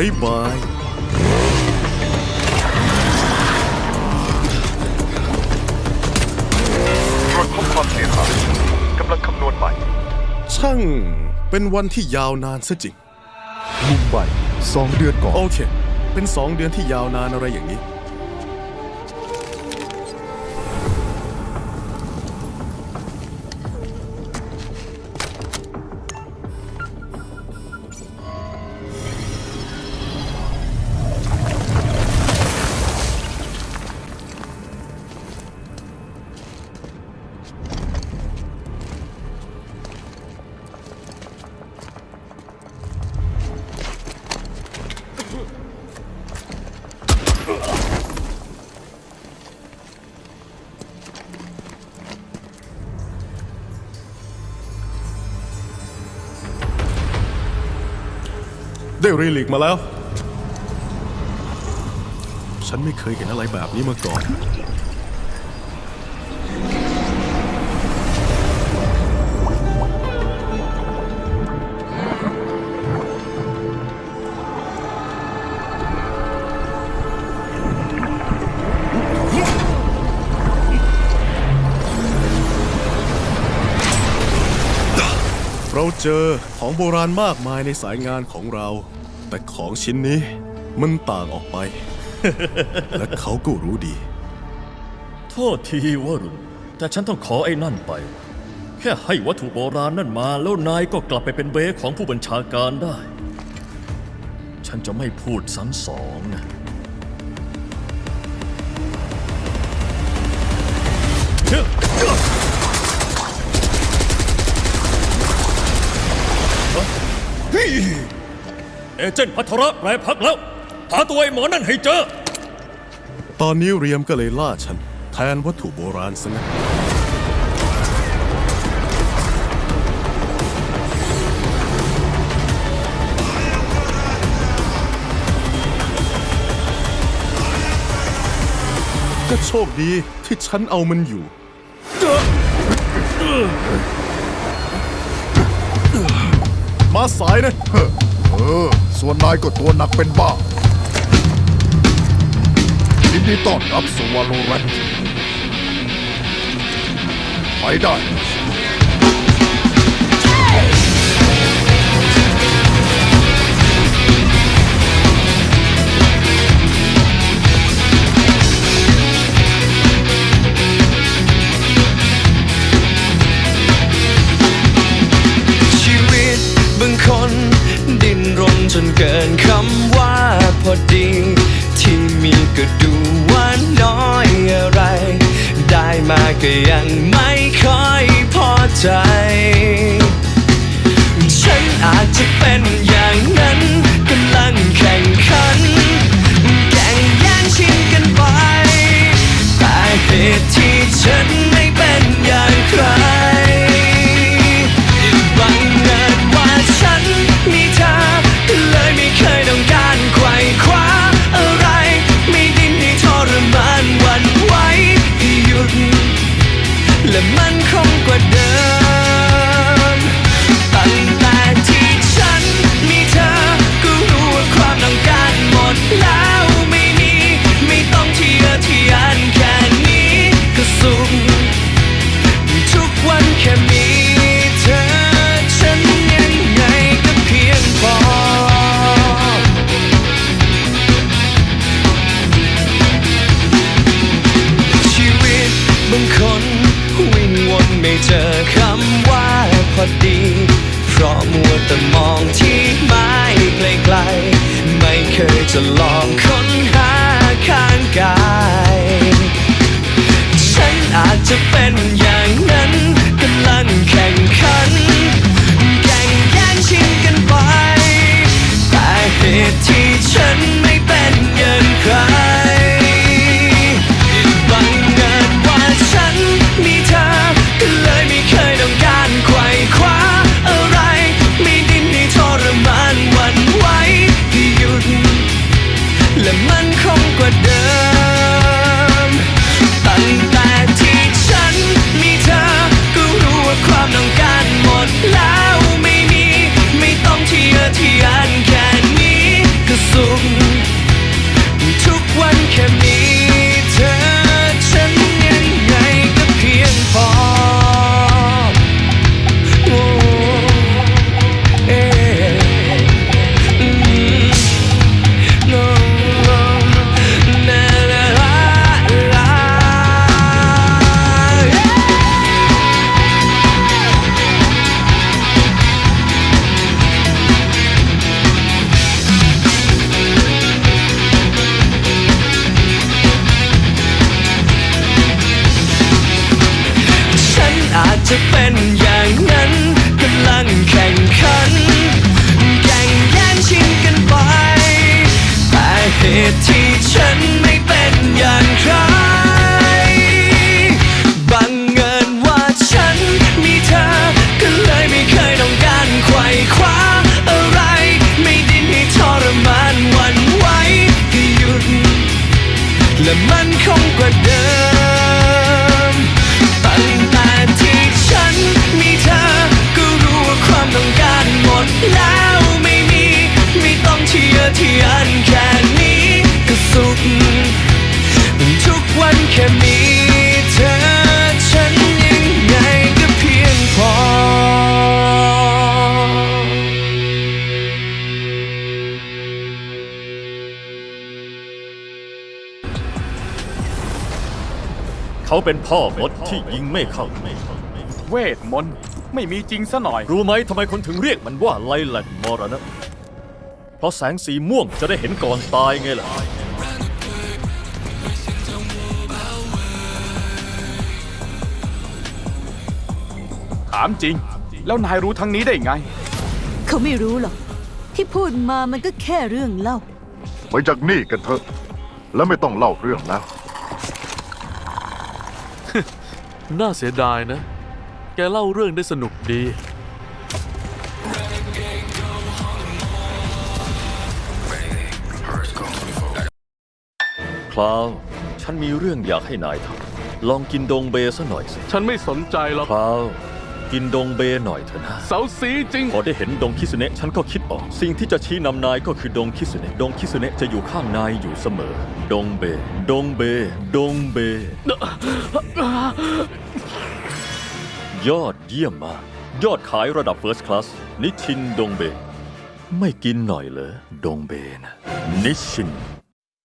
บ๊ายบายตรวจพบความเสียหายกำลังคำนวณใหม่ ช่างเป็นวันที่ยาวนานซะจริง มุมไบสองเดือนก่อน โอเค เป็นสองเดือนที่ยาวนานอะไรอย่างนี้ ได้รีลิกมาแล้ว ฉันไม่เคยเห็นอะไรแบบนี้มาก่อน เราเจอของโบราณมากมายในสายงานของเรา แต่ของชิ้นนี้มันต่างออกไป และเขาก็รู้ดี โทษทีวรุณ แต่ฉันต้องขอไอ้นั่นไป แค่ให้วัตถุโบราณนั่นมาแล้วนายก็กลับไปเป็นเบสของผู้บัญชาการได้ ฉันจะไม่พูดซ้ำสองนะเเอเจนต์พัทระแปรพักแล้ว หาตัวไอ้หมอนั่นให้เจอ ตอนนี้เรียมก็เลยล่าฉัน แทนวัตถุโบราณซะงั้นก็โชคดีที่ฉันเอามันอยู่ มาสายนะ เออ ส่วนนายก็ตัวหนักเป็นบ้ายินดีต้อนรับสู่วาโลแรนต์ไปได้ นรนจนเกินคำว่าพอดี ที่มีก็ดูว่าน้อยอะไร ได้มาก็ยังไม่ค่อยพอใจ ฉันอาจจะเป็น มันคงกว่าเดิมตั้ง เจอคำว่าพอดี เพราะมัวแต่มองที่ไม้ไกลๆ ไม่เคยจะลองค้นหาข้างกาย ฉันอาจจะเป็นอย่าง จะเป็นอย่างไร ค่มีเธอฉันยังไงก็เพียงพอ เขาเป็นพ่อมดที่ยิงไม่เข้า เวทมนต์ไม่มีจริงซะหน่อย รู้ไหมทำไมคนถึงเรียกมันว่าไลแลนมรณะ เพราะแสงสีม่วงจะได้เห็นก่อนตายไงล่ะ ถามจริง แล้วนายรู้ทั้งนี้ได้ไง เขาไม่รู้หรอก ที่พูดมามันก็แค่เรื่องเล่า ไปจากนี่กันเถอะ แล้วไม่ต้องเล่าเรื่องแล้ว น่าเสียดายนะ แกเล่าเรื่องได้สนุกดี คลาว ฉันมีเรื่องอยากให้นายทำ ลองกินดงเบซะหน่อยสิ ฉันไม่สนใจหรอก คลาว กินดงเบหน่อยเถอะนะ เสาสีจริง พอได้เห็นดงคิสุเนะฉันก็คิดออก สิ่งที่จะชี้นำนายก็คือดงคิสุเนะดงคิสุเนะจะอยู่ข้างนายอยู่เสมอ ดงเบ ดงเบ ดงเบ ยอดเยี่ยมมาก ยอดขายระดับ First Class นิชินดงเบ ไม่กินหน่อยเหรอดงเบนะนิชิน